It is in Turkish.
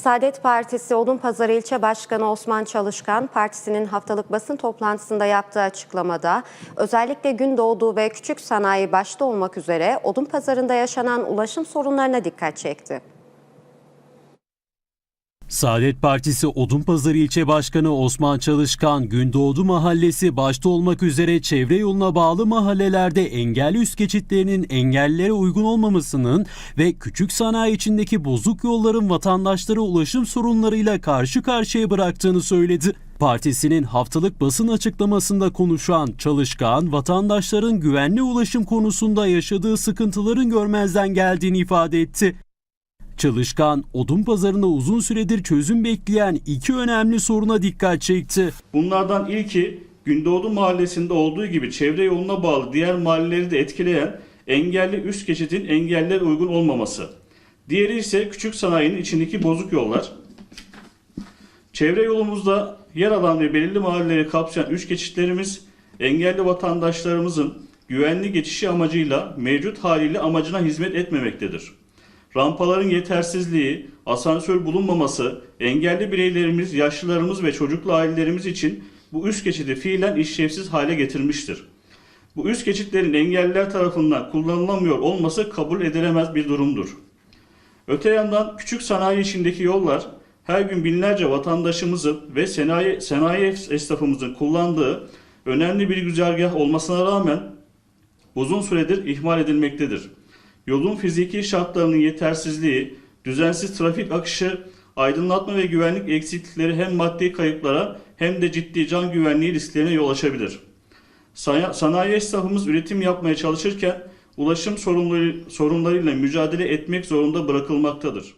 Saadet Partisi Odunpazarı İlçe Başkanı Osman Çalışkan, partisinin haftalık basın toplantısında yaptığı açıklamada özellikle Gündoğdu ve küçük sanayi başta olmak üzere Odunpazarı'nda yaşanan ulaşım sorunlarına dikkat çekti. Saadet Partisi Odunpazarı İlçe Başkanı Osman Çalışkan, Gündoğdu Mahallesi başta olmak üzere çevre yoluna bağlı mahallelerde engelli üst geçitlerinin engellilere uygun olmamasının ve küçük sanayi içindeki bozuk yolların vatandaşları ulaşım sorunlarıyla karşı karşıya bıraktığını söyledi. Partisinin haftalık basın açıklamasında konuşan Çalışkan, vatandaşların güvenli ulaşım konusunda yaşadığı sıkıntıların görmezden geldiğini ifade etti. Çalışkan, odun pazarında uzun süredir çözüm bekleyen iki önemli soruna dikkat çekti. Bunlardan ilki Gündoğdu Mahallesi'nde olduğu gibi çevre yoluna bağlı diğer mahalleleri de etkileyen engelli üst geçidin engellilere uygun olmaması. Diğeri ise küçük sanayinin içindeki bozuk yollar. Çevre yolumuzda yer alan ve belirli mahalleleri kapsayan üst geçitlerimiz engelli vatandaşlarımızın güvenli geçişi amacıyla mevcut haliyle amacına hizmet etmemektedir. Rampaların yetersizliği, asansör bulunmaması, engelli bireylerimiz, yaşlılarımız ve çocuklu ailelerimiz için bu üst geçidi fiilen işlevsiz hale getirmiştir. Bu üst geçitlerin engelliler tarafından kullanılamıyor olması kabul edilemez bir durumdur. Öte yandan küçük sanayi içindeki yollar her gün binlerce vatandaşımızın ve sanayi, sanayi esnafımızın kullandığı önemli bir güzergah olmasına rağmen uzun süredir ihmal edilmektedir. Yolun fiziki şartlarının yetersizliği, düzensiz trafik akışı, aydınlatma ve güvenlik eksiklikleri hem maddi kayıplara hem de ciddi can güvenliği risklerine yol açabilir. Sana- Sanayi esnafımız üretim yapmaya çalışırken ulaşım sorunları, sorunlarıyla mücadele etmek zorunda bırakılmaktadır.